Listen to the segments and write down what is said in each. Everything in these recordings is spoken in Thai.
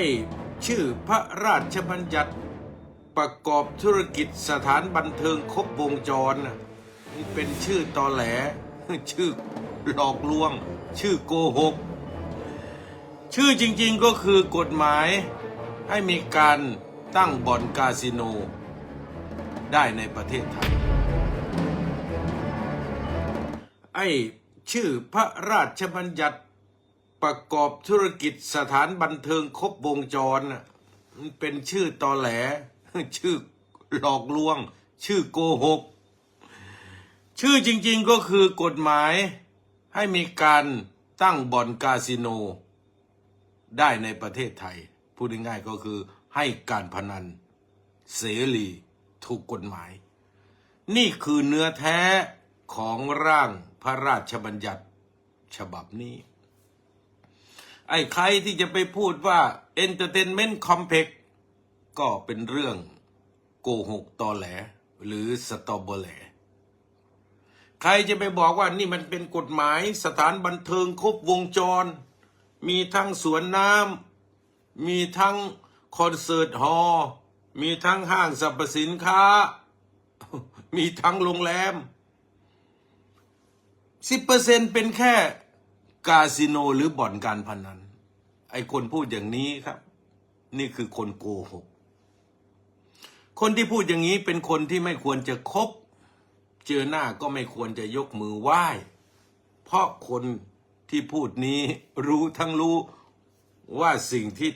อ้ชื่อพระราชบัญญัติประกอบธุรกิจสถานบันเทิงครบวงจรนี่เป็นชื่อตอแหล ชื่อหลอกลวง ชื่อโกหก ชื่อจริงๆก็คือกฎหมายให้มีการตั้งบ่อนคาสิโน ได้ในประเทศไทย ไอ้ชื่อพระราชบัญญัติ ประกอบธุรกิจสถานบันเทิงครบวงจรน่ะมันเป็นชื่อตอแหล ชื่อหลอกลวง ชื่อโกหก ชื่อจริงๆก็คือกฎหมายให้มีการตั้งบ่อนคาสิโน ได้ในประเทศไทย พูดง่ายๆก็คือให้การพนัน เสรีถูกกฎหมาย นี่คือเนื้อแท้ของร่างพระราชบัญญัติฉบับนี้ ไอ้ใครที่จะไปพูดว่า Entertainment Complex ก็เป็นเรื่องโกหกตอแหล หรือสตอเบอแหลใครจะไปบอกว่านี่มันเป็นกฎหมายสถานบันเทิงครบวงจร มีทั้งสวนน้ำมีทั้งคอนเสิร์ตฮอลล์มีทั้งห้างสรรพสินค้า มีทั้งโรงแรมสิบเปอร์เซ็นเป็นแค่ คาสิโนหรือบ่อนการพนัน ไอ้คนพูดอย่างนี้ครับ นี่คือคนโกหก คนที่พูดอย่างนี้เป็นคนที่ไม่ควรจะคบ เจอหน้าก็ไม่ควรจะยกมือไหว้ เพราะคนที่พูดนี้รู้ทั้งรู้ว่าสิ่งที่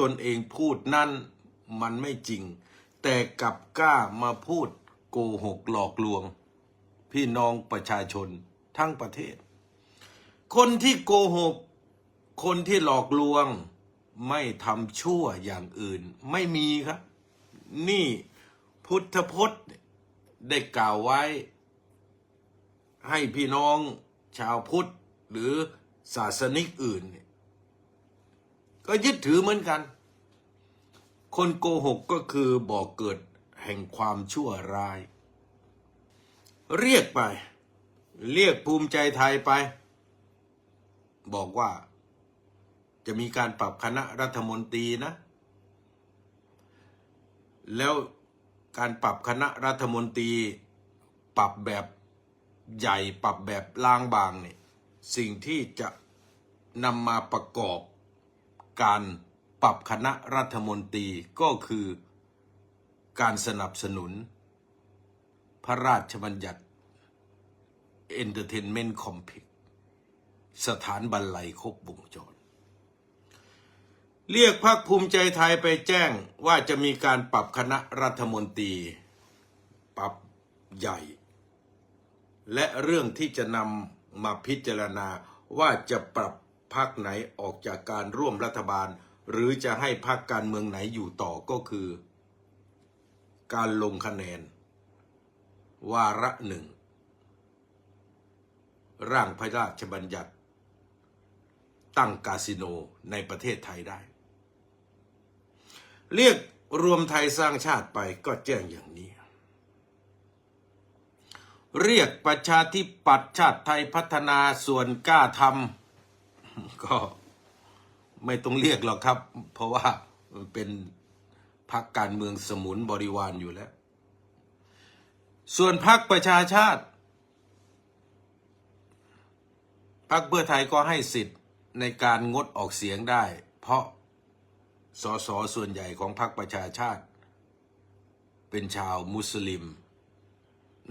ตนเองพูดนั่นมันไม่จริง แต่กลับกล้ามาพูดโกหกหลอกลวง พี่น้องประชาชนทั้งประเทศ คนที่โกหก คนที่หลอกลวง ไม่ทำชั่วอย่างอื่น ไม่มีครับ นี่พุทธพจน์ได้กล่าวไว้ ให้พี่น้องชาวพุทธหรือศาสนิกอื่น ก็ยึดถือเหมือนกัน คนโกหกก็คือบ่อกเกิดแห่งความชั่วร้าย เรียกไป เรียกภูมิใจไทยไป บอกว่า จะมีการปรับคณะรัฐมนตรีนะ แล้วการปรับคณะรัฐมนตรี ปรับแบบใหญ่ปรับแบบล้างบางเนี่ยสิ่งที่จะนำมาประกอบการปรับคณะรัฐมนตรีก็คือการสนับสนุน พระราชบัญญัติ Entertainment Complex สถานบันไลครบวงจร เรียกพรรคภูมิใจไทยไปแจ้งว่าจะมีการปรับคณะรัฐมนตรี ปรับใหญ่ และเรื่องที่จะนำมาพิจารณาว่าจะปรับพรรคไหนออกจากการร่วมรัฐบาล หรือจะให้พรรคการเมืองไหนอยู่ต่อก็คือ การลงคะแนน วาระหนึ่งร่างพระราชบัญญัติ ตั้งคาสิโนในประเทศไทยได้ เรียกรวมไทยสร้างชาติไปก็แจ้งอย่างนี้ เรียกประชาธิปัตย์ชาติไทยพัฒนาส่วนกล้าทำก็ไม่ต้องเรียกหรอกครับ เพราะว่ามันเป็นพรรคการเมืองสมุนบริวารอยู่แล้ว ส่วนพรรคประชาชาติพรรคเพื่อไทยก็ให้สิทธิ์ ในการงดออกเสียงได้ เพราะสสส่วนใหญ่ของพรรคประชาชาติ เป็นชาวมุสลิม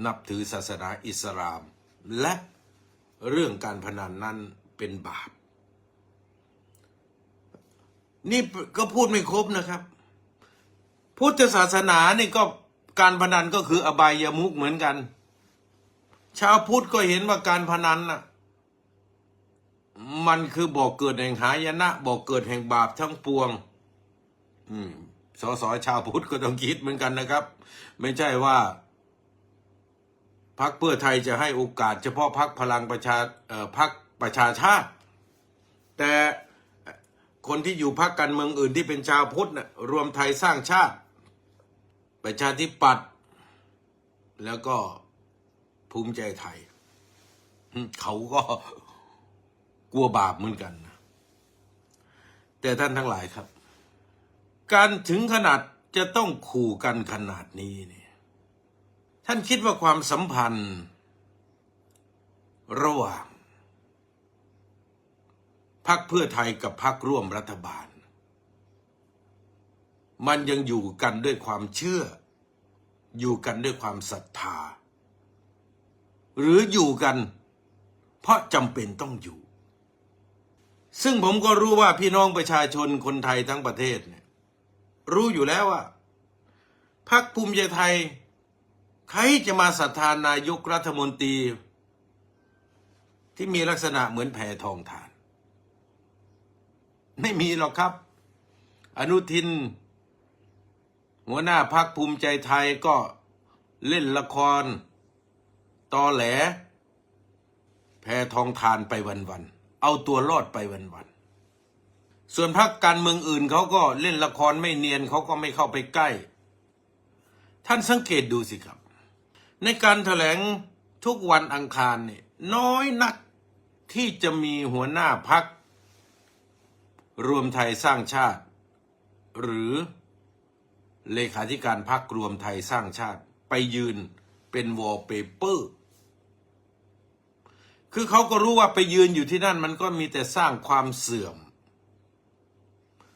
นับถือศาสนาอิสลาม และเรื่องการพนันนั้นเป็นบาป นี่ก็พูดไม่ครบนะครับ พุทธศาสนานี่ก็การพนันก็คืออบายามุกเหมือนกัน ชาวพุทธก็เห็นว่าการพนันน่ะ มันคือบ่อกเกิดแห่งหายนะบ่อกเกิดแห่งบาปทั้งปวง อืมสสชาวพุทธก็ต้องคิดเหมือนกันนะครับ ไม่ใช่ว่าพรรคเพื่อไทยจะให้โอกาส เฉพาะพรรคพลังประชาเอ่อพรรคประชาชาติ แต่คนที่อยู่พรรคการเมืองอื่นที่เป็นชาวพุทธน่ะรวมไทยสร้างชาติ ประชาธิปัตย์แล้วก็ภูมิใจไทย เขาก็ กลัวบาปเหมือนกันนะแต่ท่านทั้งหลายครับ การถึงขนาดจะต้องขู่กันขนาดนี้เนี่ยท่านคิดว่าความสัมพันธ์ ระหว่างพรรคเพื่อไทยกับพรรคร่วมรัฐบาล มันยังอยู่กันด้วยความเชื่อ อยู่กันด้วยความศรัทธา หรืออยู่กัน เพราะจำเป็นต้องอยู่ ซึ่งผมก็รู้ว่าพี่น้องประชาชนคนไทยทั้งประเทศเนี่ยรู้อยู่แล้วว่าพรรคภูมิใจไทย ใครจะมาศรัทธานายกรัฐมนตรี ที่มีลักษณะเหมือนแพทองทาน ไม่มีหรอกครับ อนุทิน หัวหน้าพักภูมิใจไทยก็เล่นละคร ตอแหลแพทองทานไปวันๆ เอาตัวรอดไปวันๆส่วนพักการเมืองอื่นเขาก็เล่นละครไม่เนียนเขาก็ไม่เข้าไปใกล้ ท่านสังเกตดูสิครับ ในการแถลงทุกวันอังคารเนี่ยน้อยนักที่จะมีหัวหน้าพัก รวมไทยสร้างชาติ หรือเลขาธิการพักรวมไทยสร้างชาติ ไปยืนเป็นวอลเปเปอร์ คือเขาก็รู้ว่าไปยืนอยู่ที่นั่นมันก็มีแต่สร้างความเสื่อม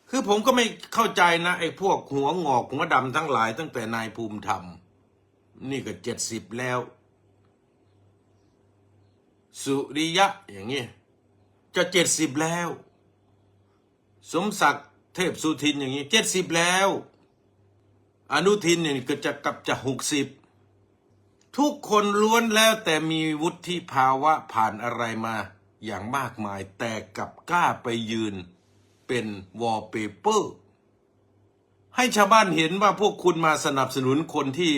คือผมก็ไม่เข้าใจนะไอ้พวกหัวงอกหัวดำทั้งหลายตั้งแต่นายภูมิธรรม นี่ก็เจ็ดสิบแล้ว สุริยะอย่างนี้จะเจ็ดสิบแล้ว สมศักดิ์เทพสุทินอย่างนี้เจ็ดสิบแล้ว อนุทินเนี่ยก็จะกับจะหกสิบ ทุกคนล้วนแล้วแต่มีวุฒิภาวะผ่านอะไรมาอย่างมากมาย แต่กลับกล้าไปยืนเป็นวอลเปเปอร์ให้ชาวบ้านเห็นว่าพวกคุณมาสนับสนุนคนที่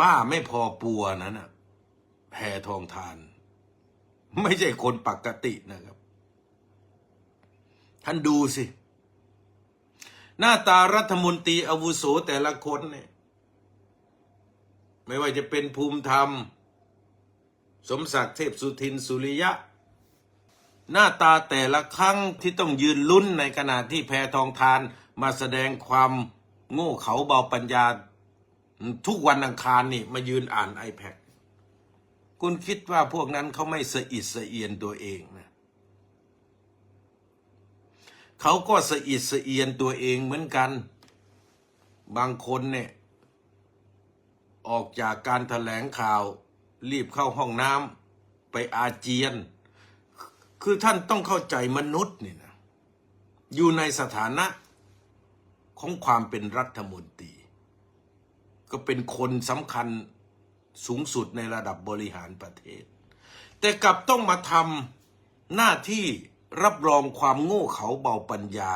บ้าไม่พอปัวนั้นน่ะแพทองทาน ไม่ใช่คนปกตินะครับ ท่านดูสิ หน้าตารัฐมนตรีอาวุโสแต่ละคนเนี่ย ไม่ว่าจะเป็นภูมิธรรม สมศักดิ์เทพสุทินสุริยะ หน้าตาแต่ละครั้งที่ต้องยืนลุ้นในขณะที่แพทองทานมาแสดงความโง่เขาเบาปัญญา ทุกวันอังคารนี่มายืนอ่าน iPad คุณคิดว่าพวกนั้นเขาไม่สะอิดสะเอียนตัวเองนะเขาก็สะอิดสะเอียนตัวเองเหมือนกัน บางคนเนี่ย ออกจากการแถลงข่าว รีบเข้าห้องน้ำไปอาเจียน คือท่านต้องเข้าใจมนุษย์นี่นะอยู่ในสถานะของความเป็นรัฐมนตรี ก็เป็นคนสำคัญสูงสุดในระดับบริหารประเทศ แต่กลับต้องมาทำหน้าที่รับรองความโง่เขาเบาปัญญา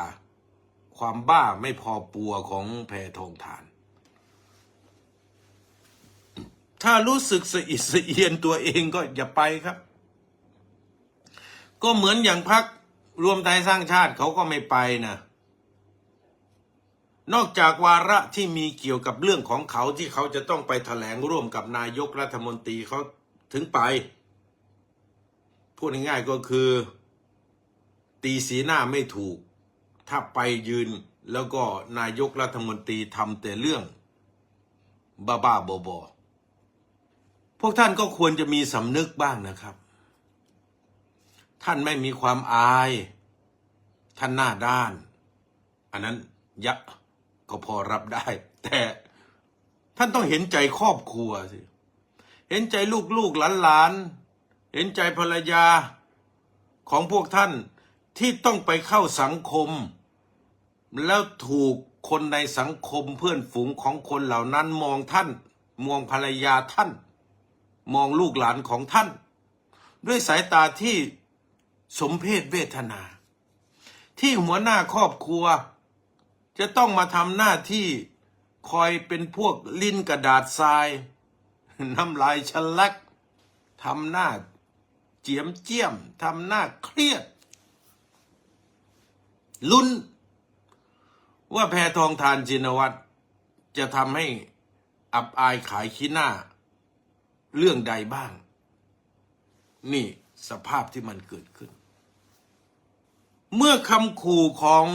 ความบ้าไม่พอปัวของแพทองทาน ถ้ารู้สึกสะอิดสะเอียนตัวเองก็อย่าไปครับ ก็เหมือนอย่างพักรวมไทยสร้างชาติเขาก็ไม่ไปนะนอกจากวาระที่มีเกี่ยวกับเรื่องของเขาที่เขาจะต้องไปแถลงร่วมกับนายกรัฐมนตรีเขาถึงไป พูดง่ายๆก็คือ ตีสีหน้าไม่ถูก ถ้าไปยืนแล้วก็นายกรัฐมนตรีทำแต่เรื่อง บ้าๆบอๆ พวกท่านก็ควรจะมีสำนึกบ้างนะครับ ท่านไม่มีความอาย ท่านหน้าด้าน อันนั้นยะก็พอรับได้ แต่ท่านต้องเห็นใจครอบครัวสิ เห็นใจลูกๆหลานๆ เห็นใจภรรยาของพวกท่านที่ต้องไปเข้าสังคม แล้วถูกคนในสังคมเพื่อนฝูงของคนเหล่านั้นมองท่าน มองภรรยาท่าน มองลูกหลานของท่าน ด้วยสายตาที่สมเพศเวทนา ที่หัวหน้าครอบครัว จะต้องมาทำหน้าที่คอยเป็นพวกลิ้นกระดาษทรายน้ำลายฉลักทำหน้าเจียมเจียมทำหน้าเครียด ลุ้น ว่าแพทองทานจินวัตรจะทำให้อับอายขายขี้หน้า เรื่องใดบ้าง นี่สภาพที่มันเกิดขึ้น เมื่อคำขู่ของ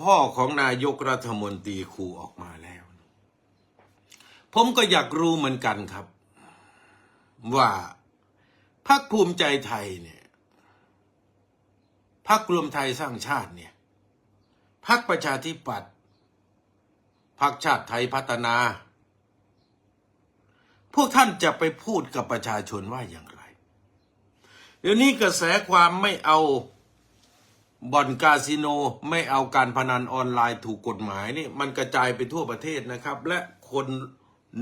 พ่อของนายกรัฐมนตรีขู่ออกมาแล้ว ผมก็อยากรู้เหมือนกันครับ ว่าพรรคภูมิใจไทยเนี่ยพรรครวมไทยสร้างชาติเนี่ยพรรคประชาธิปัตย์พรรคชาติไทยพัฒนา พวกท่านจะไปพูดกับประชาชนว่าอย่างไร เดี๋ยวนี้กระแสความไม่เอาบ่อนคาสิโนไม่เอาการพนันออนไลน์ถูกกฎหมายนี่มันกระจายไปทั่วประเทศนะครับ และคน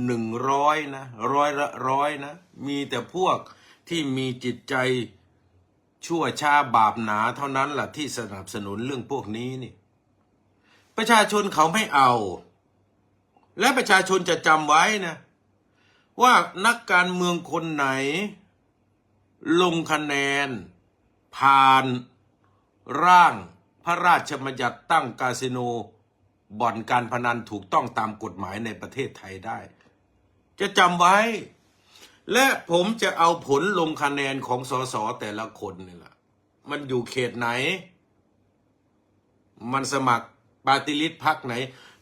หนึ่งร้อยนะร้อยละร้อยนะ มีแต่พวกที่มีจิตใจชั่วช้าบาปหนาเท่านั้นแหละที่สนับสนุนเรื่องพวกนี้นี่ ประชาชนเขาไม่เอา และประชาชนจะจำไว้นะ ว่านักการเมืองคนไหน ลงคะแนน ผ่านร่างพระราชบัญญัติตั้งคาสิโน บ่อนการพนันถูกต้องตามกฎหมายในประเทศไทยได้ จะจำไว้ และผมจะเอาผลลงคะแนนของสสแต่ละคนนี่แหละมันอยู่เขตไหน มันสมัครปาติลิสพักไหน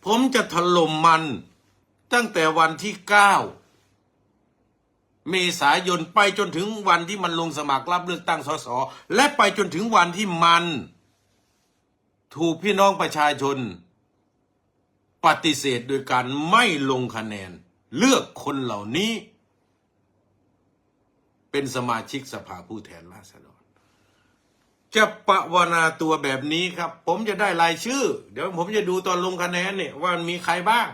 ผมจะถล่มมันตั้งแต่วันที่เก้า เมษายนไปจนถึงวันที่มันลงสมัครรับเลือกตั้งสสและไปจนถึงวันที่มัน ถูกพี่น้องประชาชน ปฏิเสธโดยการไม่ลงคะแนน เลือกคนเหล่านี้ เป็นสมาชิกสภาผู้แทนราษฎรจะประวนาตัวแบบนี้ครับ ผมจะได้รายชื่อ เดี๋ยวผมจะดูตอนลงคะแนนเนี่ยว่ามีใครบ้าง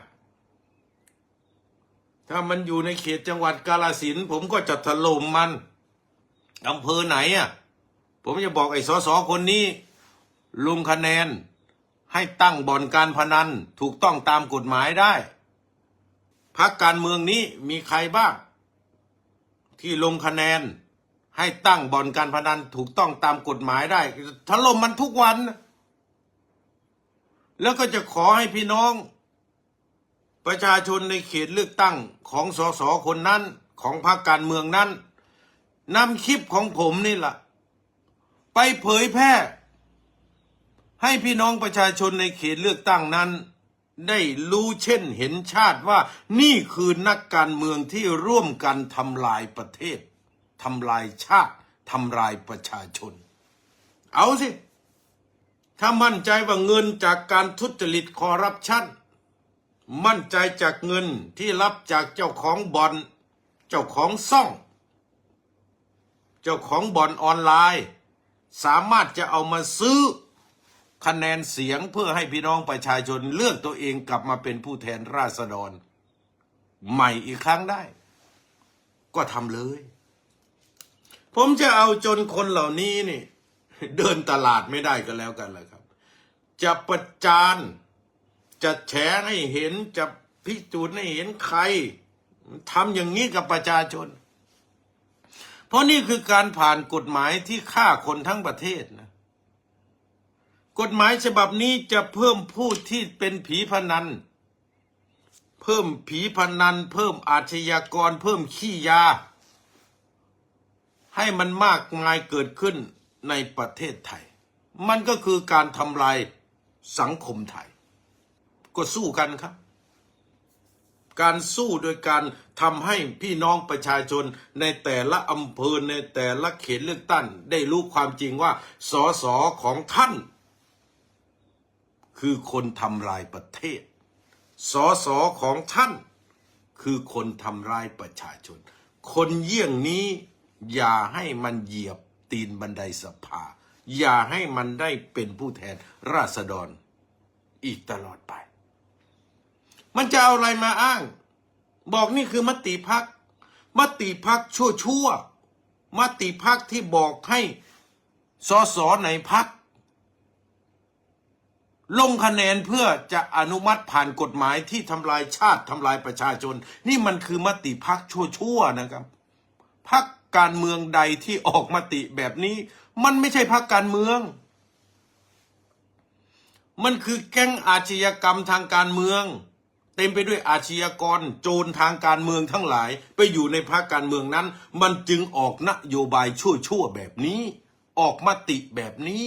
ถ้ามันอยู่ในเขตจังหวัดกาลสินผมก็จะถล่มมันอำเภอไหนอะ ผมจะบอกไอ้สสคนนี้ลงคะแนนให้ตั้งบ่อนการพนันถูกต้องตามกฎหมายได้พักการเมืองนี้มีใครบ้าง ที่ลงคะแนนให้ตั้งบ่อนการพนันถูกต้องตามกฎหมายได้ถล่มมันทุกวัน แล้วก็จะขอให้พี่น้อง ประชาชนในเขตเลือกตั้งของสสคนนั้นของพรรคการเมืองนั้นนำคลิปของผมนี่แหละไปเผยแพร่ ให้พี่น้องประชาชนในเขตเลือกตั้งนั้น ได้รู้เช่นเห็นชาติว่านี่คือนักการเมืองที่ร่วมกันทำลายประเทศทำลายชาติทำลายประชาชน เอาสิ ถ้ามั่นใจว่าเงินจากการทุจริตคอร์รัปชัน มั่นใจจากเงินที่รับจากเจ้าของบอลเจ้าของซ่อง เจ้าของบอลออนไลน์ สามารถจะเอามาซื้อคะแนนเสียงเพื่อให้พี่น้องประชาชนเลือกตัวเองกลับมาเป็นผู้แทนราษฎร ใหม่อีกครั้งได้ ก็ทำเลย ผมจะเอาจนคนเหล่านี้นี่ เดินตลาดไม่ได้ก็แล้วกันแหละครับ จะประจาน จะแฉให้เห็นจะพิจูรณ์ให้เห็นใครทำอย่างนี้กับประชาชน เพราะนี่คือการผ่านกฎหมายที่ฆ่าคนทั้งประเทศนะกฎหมายฉบับนี้จะเพิ่มผู้ที่เป็นผีพนัน เพิ่มผีพนัน เพิ่มอาชญากร เพิ่มขี้ยา ให้มันมากมายเกิดขึ้นในประเทศไทย มันก็คือการทำลายสังคมไทย ก็สู้กันครับ การสู้โดยการทำให้พี่น้องประชาชนในแต่ละอำเภอในแต่ละเขตเลือกตั้งได้รู้ความจริงว่าสอสอของท่าน คือคนทำลายประเทศสอสอของท่านคือคนทำลายประชาชน คนเยี่ยงนี้อย่าให้มันเหยียบตีนบันไดสภา อย่าให้มันได้เป็นผู้แทนราษฎรอีกตลอดไป มันจะเอาอะไรมาอ้าง บอกนี่คือมติพักมติพักชั่วชั่วมติพักที่บอกให้สอสอในพักลงคะแนนเพื่อจะอนุมัติผ่านกฎหมายที่ทำลายชาติทำลายประชาชน นี่มันคือมติพักชั่วๆนะครับพักการเมืองใดที่ออกมติแบบนี้ มันไม่ใช่พักการเมือง มันคือแก๊งอาชญากรรมทางการเมือง เต็มไปด้วยอาชญากรโจรทางการเมืองทั้งหลาย ไปอยู่ในพรรคการเมืองนั้น มันจึงออกนโยบายชั่วๆแบบนี้ ออกมติแบบนี้